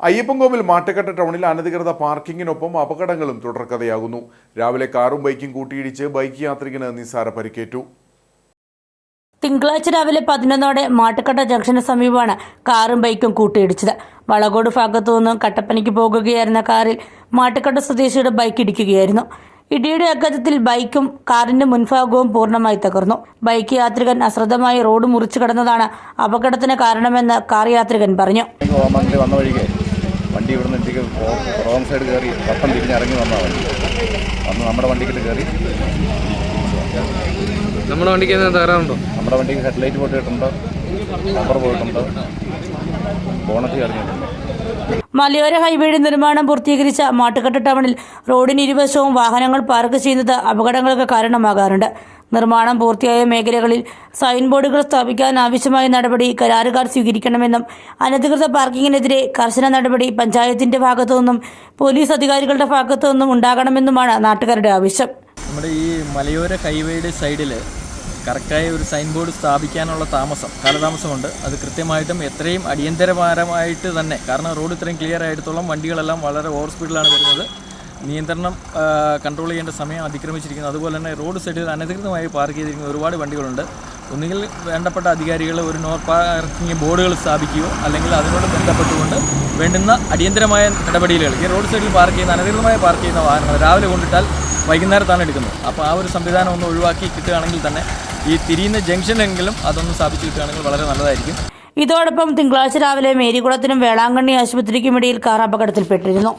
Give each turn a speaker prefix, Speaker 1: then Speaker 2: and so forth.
Speaker 1: അയ്യപ്പൻകോവിൽ മാട്ടുക്കട്ട ടൗണിൽ അനധികൃത പാർക്കിങ്ങിനൊപ്പം അപകടങ്ങളും തുടർക്കഥയാകുന്നു. രാവിലെ കാറും ബൈക്കും കൂട്ടിയിടിച്ച് ബൈക്ക് യാത്രികന് നിസ്സാര പരിക്കേറ്റു.
Speaker 2: തിങ്കളാഴ്ച രാവിലെ പതിനൊന്നോടെ മാട്ടുക്കട്ട ജംഗ്ഷന് സമീപമാണ് കാറും ബൈക്കും കൂട്ടിയിടിച്ചത്. വളകോട് ഭാഗത്തു നിന്നും കട്ടപ്പനയ്ക്ക് പോകുകയായിരുന്ന കാറിൽ മാട്ടുക്കട്ട സ്വദേശിയുടെ ബൈക്ക് ഇടിക്കുകയായിരുന്നു. ഇടിയുടെ അഗതത്തിൽ ബൈക്കും കാറിന്റെ മുൻഭാഗവും പൂർണമായി തകർന്നു. ബൈക്ക് യാത്രികൻ അശ്രദ്ധമായി റോഡ് മുറിച്ചു കടന്നതാണ് അപകടത്തിന് കാരണമെന്ന് കാർ യാത്രികൻ പറഞ്ഞു.
Speaker 3: വേണ്ടി ഇവിടെ നിന്ന് എനിക്ക് റോങ് സൈഡ് കയറി വട്ടം തിരിഞ്ഞിറങ്ങി വന്നാൽ വണ്ടി. അന്ന് നമ്മുടെ വണ്ടിക്കിട്ട് കയറി.
Speaker 4: നമ്മുടെ വണ്ടിക്ക് തകരാറുണ്ടോ?
Speaker 3: നമ്മുടെ വണ്ടിക്ക് ഹെഡ്ലൈറ്റ് പൊട്ടിയിട്ടുണ്ട് നമ്പർ പോയിട്ടുണ്ട് ബോണറ്റ് കറിഞ്ഞിട്ടുണ്ട്
Speaker 2: മലയോര ഹൈവേയുടെ നിർമ്മാണം പൂർത്തീകരിച്ച മാട്ടുകെട്ട് ടൗണിൽ റോഡിന് ഇരുവശവും വാഹനങ്ങൾ പാർക്ക് ചെയ്യുന്നത് അപകടങ്ങൾക്ക് കാരണമാകാറുണ്ട്. നിർമ്മാണം പൂർത്തിയായ മേഖലകളിൽ സൈൻ ബോർഡുകൾ സ്ഥാപിക്കാൻ ആവശ്യമായ നടപടി കരാറുകാർ സ്വീകരിക്കണമെന്നും അനധികൃത പാർക്കിങ്ങിനെതിരെ കർശന നടപടി പഞ്ചായത്തിന്റെ ഭാഗത്തുനിന്നും പോലീസ് അധികാരികളുടെ ഭാഗത്തുനിന്നും ഉണ്ടാകണമെന്നുമാണ് നാട്ടുകാരുടെ ആവശ്യം.
Speaker 5: നമ്മുടെ ഈ മലയോര ഹൈവേയുടെ സൈഡിൽ കറക്റ്റായ ഒരു സൈൻ ബോർഡ് സ്ഥാപിക്കാനുള്ള താമസം കാലതാമസമുണ്ട്. അത് കൃത്യമായിട്ടും എത്രയും അടിയന്തരപരമായിട്ട് തന്നെ കാരണം റോഡ് ഇത്രയും ക്ലിയർ ആയിടത്തോളം വണ്ടികളെല്ലാം വളരെ ഓവർ സ്പീഡിലാണ് വരുന്നത്. നിയന്ത്രണം കൺട്രോൾ ചെയ്യേണ്ട സമയം അതിക്രമിച്ചിരിക്കുന്നു. അതുപോലെ തന്നെ റോഡ് സൈഡിൽ അനധികൃതമായി പാർക്ക് ചെയ്തിരിക്കുന്ന ഒരുപാട് വണ്ടികളുണ്ട്. ഒന്നുകിൽ വേണ്ടപ്പെട്ട അധികാരികൾ ഒരു നോ പാർക്കിംഗ് ബോർഡുകൾ സ്ഥാപിക്കുകയോ അല്ലെങ്കിൽ അതിനോട് ബന്ധപ്പെട്ടുകൊണ്ട് വേണ്ടുന്ന അടിയന്തരമായ നടപടികൾ ഈ റോഡ് സൈഡിൽ പാർക്ക് ചെയ്യുന്ന അനധികൃതമായി പാർക്ക് ചെയ്യുന്ന വാഹനങ്ങൾ രാവിലെ കൊണ്ടിട്ടാൽ വൈകുന്നേരത്താണ് എടുക്കുന്നത്. അപ്പോൾ ആ ഒരു സംവിധാനം ഒന്ന് ഒഴിവാക്കി കിട്ടുകയാണെങ്കിൽ തന്നെ ഈ തിരിയുന്ന ജംഗ്ഷനിലെങ്കിലും അതൊന്ന് സ്ഥാപിച്ച് കിട്ടുകയാണെങ്കിൽ വളരെ നല്ലതായിരിക്കും.
Speaker 2: ഇതോടൊപ്പം തിങ്കളാഴ്ച രാവിലെ മേരികുളത്തിനും വേളാങ്കണ്ണി ആശുപത്രിക്കുമിടയിൽ കാർ അപകടത്തിൽപ്പെട്ടിരുന്നു.